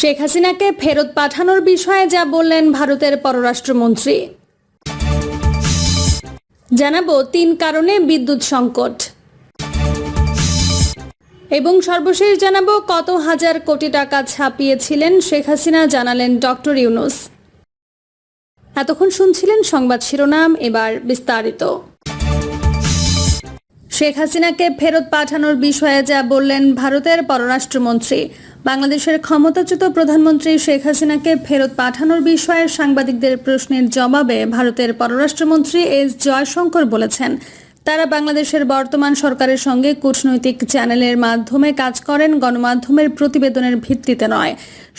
শেখ হাসিনাকে ফেরত পাঠানোর বিষয়ে যা বললেন ভারতের পররাষ্ট্রমন্ত্রী। জানাব তিন কারণে বিদ্যুৎ সংকট। এবং সর্বশেষ জানাব কত হাজার কোটি টাকা ছাপিয়েছিলেন শেখ হাসিনা জানালেন ডক্টর ইউনুস। এতক্ষণ শুনছিলেন সংবাদ শিরোনাম, এবার বিস্তারিত। শেখ হাসিনাকে ফেরত পাঠানোর বিষয়ে যা বললেন ভারতের পররাষ্ট্রমন্ত্রী। বাংলাদেশের ক্ষমতাচ্যুত প্রধানমন্ত্রী শেখ হাসিনাকে ফেরত পাঠানোর বিষয়ে সাংবাদিকদের প্রশ্নের জবাবে ভারতের পররাষ্ট্রমন্ত্রী এস জয়শঙ্কর বলেছেন, তারা বাংলাদেশের বর্তমান সরকারের সঙ্গে কূটনৈতিক চ্যানেলের মাধ্যমে কাজ করেন, গণমাধ্যমের প্রতিবেদনের ভিত্তিতে নয়।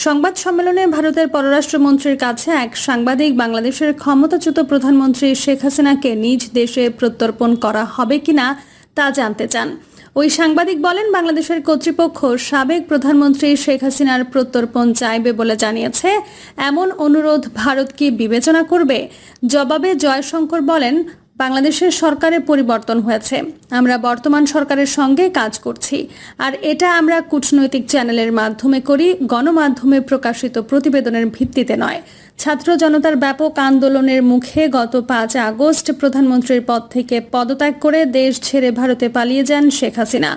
সংবাদ সম্মেলনে ভারতের পররাষ্ট্রমন্ত্রীর কাছে এক সাংবাদিক বাংলাদেশের ক্ষমতাচ্যুত প্রধানমন্ত্রী শেখ হাসিনাকে নিজ দেশে প্রত্যর্পণ করা হবে কিনা তা জানতে চান। ওই সাংবাদিক বলেন, বাংলাদেশের কর্তৃপক্ষ সাবেক প্রধানমন্ত্রী শেখ হাসিনার প্রত্যর্পণ চাইবে বলে জানিয়েছে। এমন অনুরোধ ভারত কি বিবেচনা করবে? জবাবে জয়শঙ্কর বলেন, বাংলাদেশের সরকারে পরিবর্তন হয়েছে। আমরা বর্তমান সরকারের সঙ্গে কাজ করছি। আর এটা আমরা কূটনৈতিক চ্যানেলের মাধ্যমে করি, গণমাধ্যমে প্রকাশিত প্রতিবেদনের ভিত্তিতে নয়। ছাত্র জনতার ব্যাপক আন্দোলনের মুখে গত পাঁচ আগস্ট প্রধানমন্ত্রীর পদ থেকে পদত্যাগ করে দেশ ছেড়ে ভারতে পালিয়ে যান শেখ হাসিনা।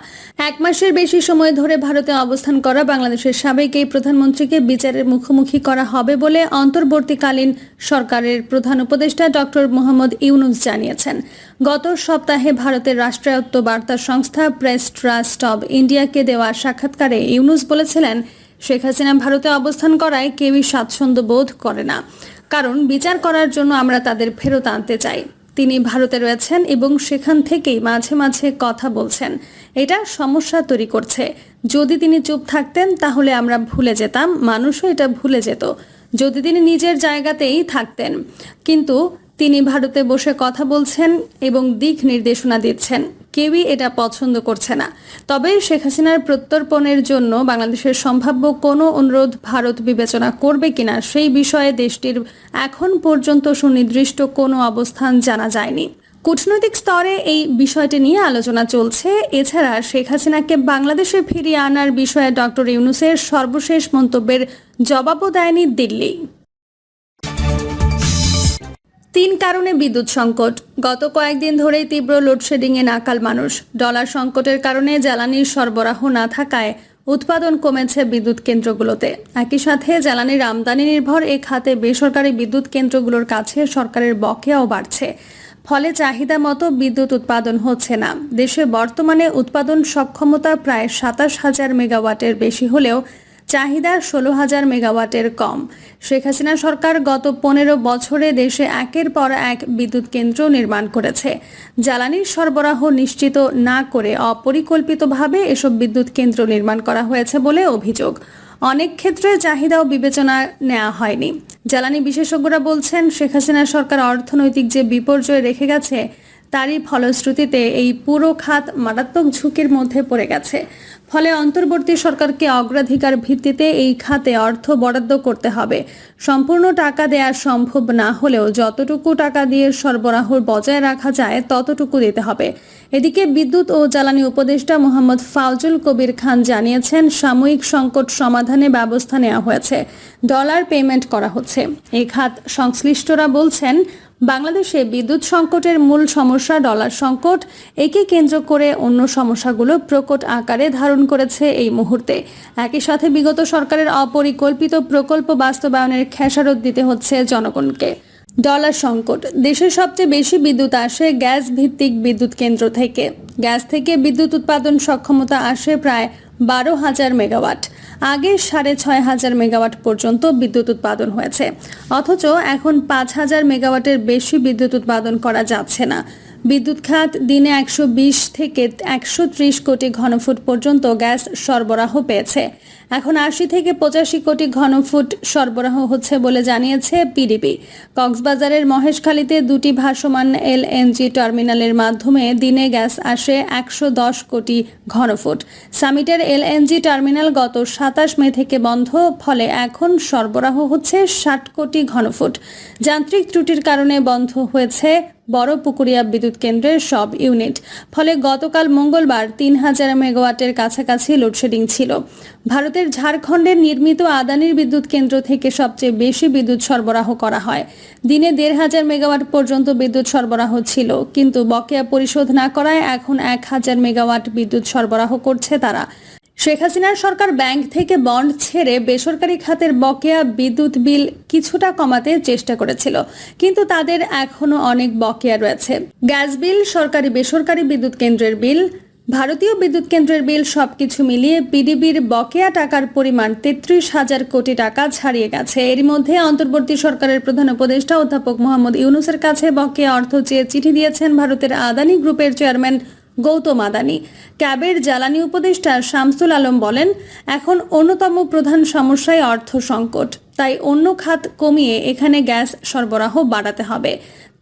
এক মাসের বেশি সময় ধরে ভারতে অবস্থান করা বাংলাদেশের সাবেক এই প্রধানমন্ত্রীকে বিচারের মুখোমুখি করা হবে বলে অন্তর্বর্তীকালীন সরকারের প্রধান উপদেষ্টা ডক্টর মোহাম্মদ ইউনুস জানিয়েছেন। গত সপ্তাহে ভারতের রাষ্ট্রায়ত্ত বার্তা সংস্থা প্রেস ট্রাস্ট অব ইন্ডিয়াকে দেওয়া সাক্ষাৎকারে ইউনুস বলেছিলেন শেখ হাসিনা ভারতে অবস্থান করায় কেউই স্বাচ্ছন্দ্য বোধ করে না। কারণ বিচার করার জন্য আমরা তাদের ফেরত আনতে চাই। তিনি ভারতে রয়েছেন এবং সেখান থেকেই মাঝে মাঝে কথা বলছেন। এটা সমস্যা তৈরি করছে। যদি তিনি চুপ থাকতেন, তাহলে আমরা ভুলে যেতাম। মানুষও এটা ভুলে যেত। যদি তিনি নিজের জায়গাতেই থাকতেন। কিন্তু তিনি ভারতে বসে কথা বলছেন এবং দিক নির্দেশনা দিচ্ছেন। কেউই এটা পছন্দ করছে না। তবে শেখ হাসিনার প্রত্যর্পণের জন্য বাংলাদেশের সম্ভাব্য কোনো অনুরোধ ভারত বিবেচনা করবে কিনা সেই বিষয়ে দেশটির এখন পর্যন্ত সুনির্দিষ্ট কোনো অবস্থান জানা যায়নি। কূটনৈতিক স্তরে এই বিষয়টি নিয়ে আলোচনা চলছে। এছাড়া শেখ হাসিনাকে বাংলাদেশে ফিরিয়ে আনার বিষয়ে ডক্টর ইউনুসের সর্বশেষ মন্তব্যের জবাবও দেয়নি দিল্লি। তিন কারণে বিদ্যুৎ সংকট। গত কয়েকদিন ধরেই তীব্র লোডশেডিংয়ে নাকাল মানুষ। ডলার সংকটের কারণে জ্বালানির সরবরাহ না থাকায় উৎপাদন কমেছে বিদ্যুৎ কেন্দ্রগুলোতে। একই সাথে জ্বালানির আমদানি নির্ভর এ খাতে বেসরকারি বিদ্যুৎ কেন্দ্রগুলোর কাছে সরকারের বকেয়াও বাড়ছে। ফলে চাহিদা মতো বিদ্যুৎ উৎপাদন হচ্ছে না। দেশে বর্তমানে উৎপাদন সক্ষমতা প্রায় সাতাশ হাজার মেগাওয়াটের বেশি হলেও চাহিদা ষোলো হাজার মেগাওয়াটের কম। শেখ হাসিনা সরকার গত পনেরো বছরে দেশে একের পর এক বিদ্যুৎ কেন্দ্র নির্মাণ করেছে। জ্বালানির সরবরাহ নিশ্চিত না করে অপরিকল্পিতভাবে এসব বিদ্যুৎ কেন্দ্র নির্মাণ করা হয়েছে বলে অভিযোগ। অনেক ক্ষেত্রে চাহিদাও বিবেচনা নেওয়া হয়নি। জ্বালানি বিশেষজ্ঞরা বলছেন, শেখ হাসিনা সরকার অর্থনৈতিক যে বিপর্যয় রেখে গেছে তারই ফলশ্রুতিতে এই পুরো খাত মারাত্মক ঝুঁকির মধ্যে পড়ে গেছে। ফলে অন্তর্বর্তী সরকারকে অগ্রাধিকার ভিত্তিতে এই খাতে অর্থ বরাদ্দ করতে হবে। সম্পূর্ণ টাকা দেওয়া সম্ভব না হলেও যতটুকু টাকা দিয়ে সরবরাহ বজায় রাখা যায়, ততটুকু দিতে হবে। এদিকে বিদ্যুৎ ও জ্বালানি উপদেষ্টা মোহাম্মদ ফাউজুল কবির খান জানিয়েছেন, সাময়িক সংকট সমাধানে ব্যবস্থা নেওয়া হয়েছে। ডলার পেমেন্ট করা হচ্ছে। এই খাত সংশ্লিষ্টরা বলছেন বাংলাদেশে বিদ্যুৎ সংকটের মূল সমস্যা ডলার সংকট। একে কেন্দ্র করে অন্য সমস্যাগুলো প্রকট আকারে ধারণ করেছে এই মুহূর্তে। একই সাথে বিগত সরকারের অপরিকল্পিত প্রকল্প বাস্তবায়নের খেসারত দিতে হচ্ছে জনগণকে। ডলার সংকট, দেশের সবচেয়ে বেশি বিদ্যুৎ আসে গ্যাস ভিত্তিক বিদ্যুৎ কেন্দ্র থেকে। গ্যাস থেকে বিদ্যুৎ উৎপাদন সক্ষমতা আসে প্রায় বারো হাজার মেগাওয়াট। আগে সাড়ে ছয় হাজার মেগাওয়াট পর্যন্ত বিদ্যুৎ উৎপাদন হয়েছে। অথচ এখন পাঁচ হাজার মেগাওয়াটের বেশি বিদ্যুৎ উৎপাদন করা যাচ্ছে না। বিদ্যুৎ খাত দিনে একশো বিশ থেকে একশো ত্রিশ কোটি ঘনফুট পর্যন্ত গ্যাস সরবরাহ পেয়েছে। এখন আশি থেকে পঁচাশি কোটি ঘনফুট সরবরাহ হচ্ছে বলে জানিয়েছে পিডিপি। কক্সবাজারের মহেশখালীতে দুটি ভাসমান এলএনজি টার্মিনালের মাধ্যমে দিনে গ্যাস আসে একশো দশ কোটি ঘনফুট। সামিটের এলএনজি টার্মিনাল গত সাতাশ মে থেকে বন্ধ, ফলে এখন সরবরাহ হচ্ছে ষাট কোটি ঘনফুট। যান্ত্রিক ত্রুটির কারণে বন্ধ হয়েছে বড় পুকুরিয়া বিদ্যুৎ কেন্দ্রের সব ইউনিট, ফলে গতকাল মঙ্গলবার তিন হাজার মেগাওয়াটের কাছাকাছি লোডশেডিং ছিল। ভারতের ঝাড়খণ্ডের নির্মিত আদানির বিদ্যুৎ কেন্দ্র থেকে সবচেয়ে বেশি বিদ্যুৎ সরবরাহ করা হয়। দিনে দেড় হাজার মেগাওয়াট পর্যন্ত বিদ্যুৎ সরবরাহ ছিল, কিন্তু বকেয়া পরিশোধ না করায় এখন এক হাজার মেগাওয়াট বিদ্যুৎ সরবরাহ করছে তারা। শেখ হাসিনার সরকার ব্যাংক থেকে বন্ড ছেড়ে বেসরকারি খাতের বকেয়া বিদ্যুৎ বিল কিছুটা কমাতে চেষ্টা করেছিল, কিন্তু তাদের এখনও অনেক বকেয়া রয়েছে। গ্যাস বিল সরকারি বেসরকারি বিদ্যুৎ কেন্দ্রের বিল ভারতীয় বিদ্যুৎ কেন্দ্রের বিল সবকিছু মিলিয়ে পিডিবির বকেয়া টাকার পরিমাণ তেত্রিশ হাজার কোটি টাকা ছাড়িয়ে গেছে। এরই মধ্যে অন্তর্বর্তী সরকারের প্রধান উপদেষ্টা অধ্যাপক মোহাম্মদ ইউনুসের কাছে বকেয়া অর্থ চেয়ে চিঠি দিয়েছেন ভারতের আদানি গ্রুপের চেয়ারম্যান গৌতম আদানি। ক্যাবের জ্বালানি উপদেষ্টা শামসুল আলম বলেন, এখন অন্যতম প্রধান সমস্যায় অর্থ সংকট। তাই অন্য খাত কমিয়ে এখানে গ্যাস সরবরাহ বাড়াতে হবে।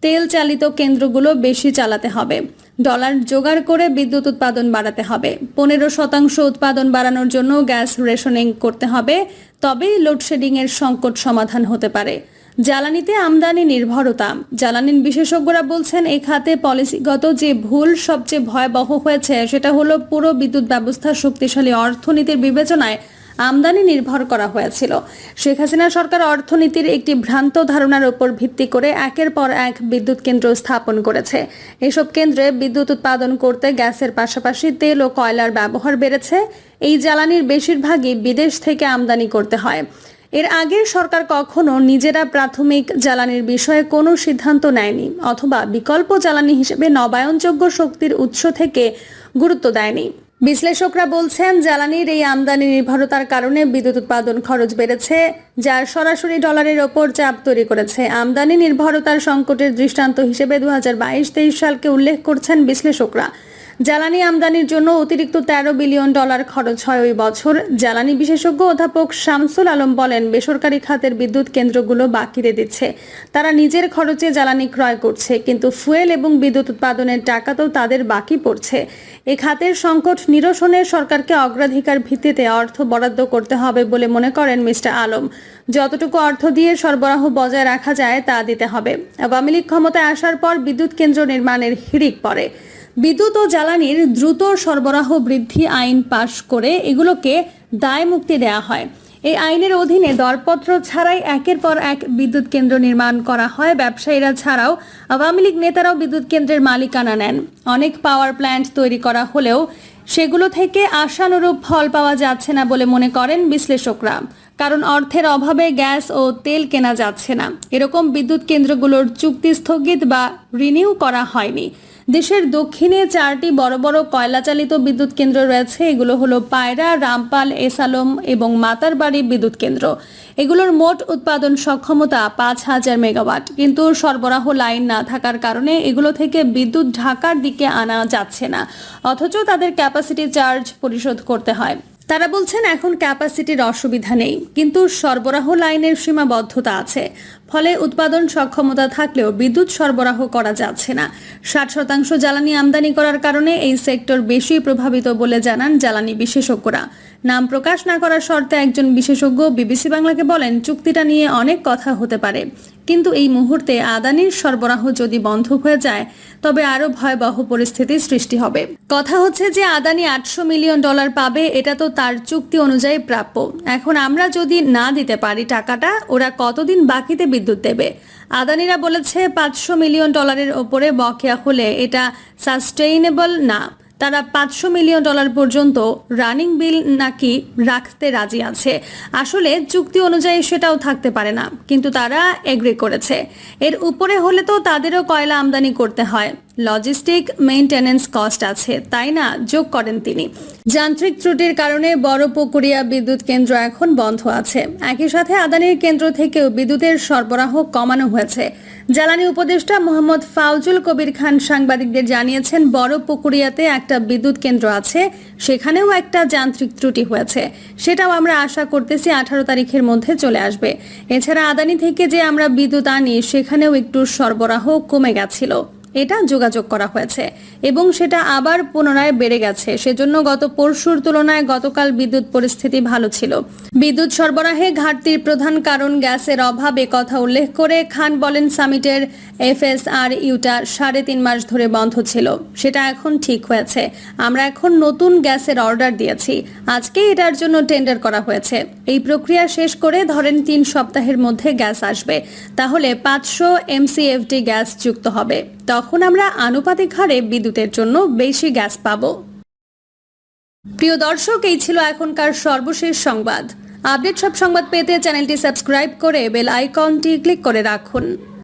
তেল চালিত কেন্দ্রগুলো বেশি চালাতে হবে। ডলার জোগাড় করে বিদ্যুৎ উৎপাদন বাড়াতে হবে। পনেরো শতাংশ উৎপাদন বাড়ানোর জন্য গ্যাস রেশনিং করতে হবে, তবেই লোডশেডিং এর সংকট সমাধান হতে পারে। জ্বালানিতে আমদানি নির্ভরতা। জ্বালানি বিশেষজ্ঞরা বলছেন, এই খাতে পলিসিগত যে ভুল সবচেয়ে ভয়াবহ হয়েছে, সেটা হলো পুরো বিদ্যুৎ ব্যবস্থা শক্তিশালী অর্থনীতির বিবেচনায় আমদানি নির্ভর করা হয়েছিল। শেখ হাসিনা সরকার অর্থনীতির একটি ভ্রান্ত ধারণার উপর ভিত্তি করে একের পর এক বিদ্যুৎ কেন্দ্র স্থাপন করেছে। এসব কেন্দ্রে বিদ্যুৎ উৎপাদন করতে গ্যাসের পাশাপাশি তেল ও কয়লার ব্যবহার বেড়েছে। এই জ্বালানির বেশিরভাগই বিদেশ থেকে আমদানি করতে হয়। এর আগের সরকার কখনো নিজেরা প্রাথমিক জ্বালানির বিষয়ে কোনো সিদ্ধান্ত নেয়নি অথবা বিকল্প জ্বালানি হিসেবে নবায়নযোগ্য শক্তির উৎস থেকে গুরুত্ব দেয়নি। বিশ্লেষকরা বলছেন, জ্বালানির এই আমদানি নির্ভরতার কারণে বিদ্যুৎ উৎপাদন খরচ বেড়েছে, যা সরাসরি ডলারের ওপর চাপ তৈরি করেছে। আমদানি নির্ভরতার সংকটের দৃষ্টান্ত হিসেবে দু হাজার বাইশ তেইশ সালকে উল্লেখ করছেন বিশ্লেষকরা। জ্বালানি আমদানির জন্য অতিরিক্ত তেরো বিলিয়ন ডলার খরচ হয় ওই বছর। জ্বালানি বিশেষজ্ঞ অধ্যাপক শামসুল আলম বলেন, বেসরকারি খাতের বিদ্যুৎ কেন্দ্রগুলো বাকিরে দিচ্ছে। তারা নিজের খরচে জ্বালানি ক্রয় করছে, কিন্তু ফুয়েল এবং বিদ্যুৎ উৎপাদনের টাকা তো তাদের বাকি পড়ছে। এ খাতের সংকট নিরসনে সরকারকে অগ্রাধিকার ভিত্তিতে অর্থ বরাদ্দ করতে হবে বলে মনে করেন মিস্টার আলম। যতটুকু অর্থ দিয়ে সরবরাহ বজায় রাখা যায় তা দিতে হবে। আওয়ামী লীগ ক্ষমতায় আসার পর বিদ্যুৎ কেন্দ্র নির্মাণের হিড়িক পড়ে। বিদ্যুৎ ও জ্বালানির দ্রুত সরবরাহ বৃদ্ধি আইন পাশ করে এগুলোকে দায় মুক্তি দেওয়া হয়। এই আইনের অধীনে দরপত্র ছাড়াই একের পর এক বিদ্যুৎ কেন্দ্র নির্মাণ করা হয়। ব্যবসায়ীরা ছাড়াও আওয়ামী লীগ নেতারাও বিদ্যুৎ কেন্দ্রের মালিকানা নেন। অনেক পাওয়ার প্ল্যান্ট তৈরি করা হলেও সেগুলো থেকে আশানুরূপ ফল পাওয়া যাচ্ছে না বলে মনে করেন বিশ্লেষকরা। কারণ অর্থের অভাবে গ্যাস ও তেল কেনা যাচ্ছে না। এরকম বিদ্যুৎ কেন্দ্রগুলোর চুক্তি স্থগিত বা রিনিউ করা হয়নি। দেশের দক্ষিণে চারটি বড় বড় কয়লাচালিত বিদ্যুৎ কেন্দ্র রয়েছে। এগুলো হলো পায়রা, রামপাল এসালম এবং মাতারবাড়ি বিদ্যুৎ কেন্দ্র। এগুলোর মোট উৎপাদন সক্ষমতা পাঁচ হাজার মেগাওয়াট। কিন্তু সরবরাহ লাইন না থাকার কারণে এগুলো থেকে বিদ্যুৎ ঢাকার দিকে আনা যাচ্ছে না। অথচ তাদের ক্যাপাসিটি চার্জ পরিশোধ করতে হয়। তারা বলছেন এখন ক্যাপাসিটির অসুবিধা নেই, কিন্তু সরবরাহ লাইনের সীমাবদ্ধতা আছে। ফলে উৎপাদন সক্ষমতা থাকলেও বিদ্যুৎ সরবরাহ করা যাচ্ছে না। ষাট শতাংশ জ্বালানি আমদানি করার কারণে এই সেক্টর বেশি প্রভাবিত বলে জানান জ্বালানি বিশেষজ্ঞরা। নাম প্রকাশ না করার শর্তে একজন বিশেষজ্ঞ বিবিসি বাংলাকে বলেন, চুক্তিটা নিয়ে অনেক কথা হতে পারে। কিন্তু এই মুহূর্তে আদানির সরবরাহ যদি বন্ধ হয়ে যায়, তবে আরও ভয়াবহ পরিস্থিতির সৃষ্টি হবে। কথা হচ্ছে যে আদানি আটশো মিলিয়ন ডলার পাবে, এটা তো তার চুক্তি অনুযায়ী প্রাপ্য। এখন আমরা যদি না দিতে পারি টাকাটা, ওরা কতদিন বাকিতে বিদ্যুৎ দেবে? আদানিরা বলেছে, পাঁচশো মিলিয়ন ডলারের ওপরে বকেয়া হলে এটা সাস্টেইনেবল না। তারা পাঁচশো মিলিয়ন ডলার পর্যন্ত রানিং বিল নাকি রাখতে রাজি আছে। আসলে চুক্তি অনুযায়ী সেটাও থাকতে পারে না, কিন্তু তারা এগ্রি করেছে। এর উপরে হলে তো তাদেরও কয়লা আমদানি করতে হয়। লজিস্টিক মেইনটেনেন্স কস্ট আছে, তাই না? যোগ করেন তিনি। যান্ত্রিক ত্রুটির কারণে বড় পুকুরিয়া বিদ্যুৎ কেন্দ্র এখন বন্ধ আছে। একই সাথে আদানির কেন্দ্র থেকেও বিদ্যুতের সরবরাহ কমানো হয়েছে। জ্বালানি উপদেষ্টা মোহাম্মদ ফাউজুল কবির খান সাংবাদিকদের জানিয়েছেন, বড় পুকুরিয়াতে একটা বিদ্যুৎ কেন্দ্র আছে, সেখানেও একটা যান্ত্রিক ত্রুটি হয়েছে। সেটাও আমরা আশা করতেছি আঠারো তারিখের মধ্যে চলে আসবে। এছাড়া আদানি থেকে যে আমরা বিদ্যুৎ আনি, সেখানেও একটু সরবরাহ কমে গেছিল। এটা যোগাযোগ করা হয়েছে এবং সেটা আবার পুনরায় বেড়ে গেছে। সেজন্য গত পরশুর তুলনায় গতকাল বিদ্যুৎ পরিস্থিতি ভালো ছিল। বিদ্যুৎ সরবরাহে ঘাটতির প্রধান কারণ গ্যাসের অভাবে কথা উল্লেখ করে খান বলেন, সামিটের এফএসআর ইউটা সাড়ে তিন মাস ধরে বন্ধ ছিল। সেটা এখন ঠিক হয়েছে। আমরা এখন নতুন গ্যাসের অর্ডার দিয়েছি। আজকে এটার জন্য টেন্ডার করা হয়েছে। এই প্রক্রিয়া শেষ করে ধরেন তিন সপ্তাহের মধ্যে গ্যাস আসবে। তাহলে পাঁচশো এমসিএফডি গ্যাস যুক্ত হবে। তখন আমরা আনুপাতিক হারে বিদ্যুতের জন্য বেশি গ্যাস পাব। প্রিয় দর্শক, এই ছিল এখনকার সর্বশেষ সংবাদ। আপডেট সব সংবাদ পেতে চ্যানেলটি সাবস্ক্রাইব করে বেল আইকনটি ক্লিক করে রাখুন।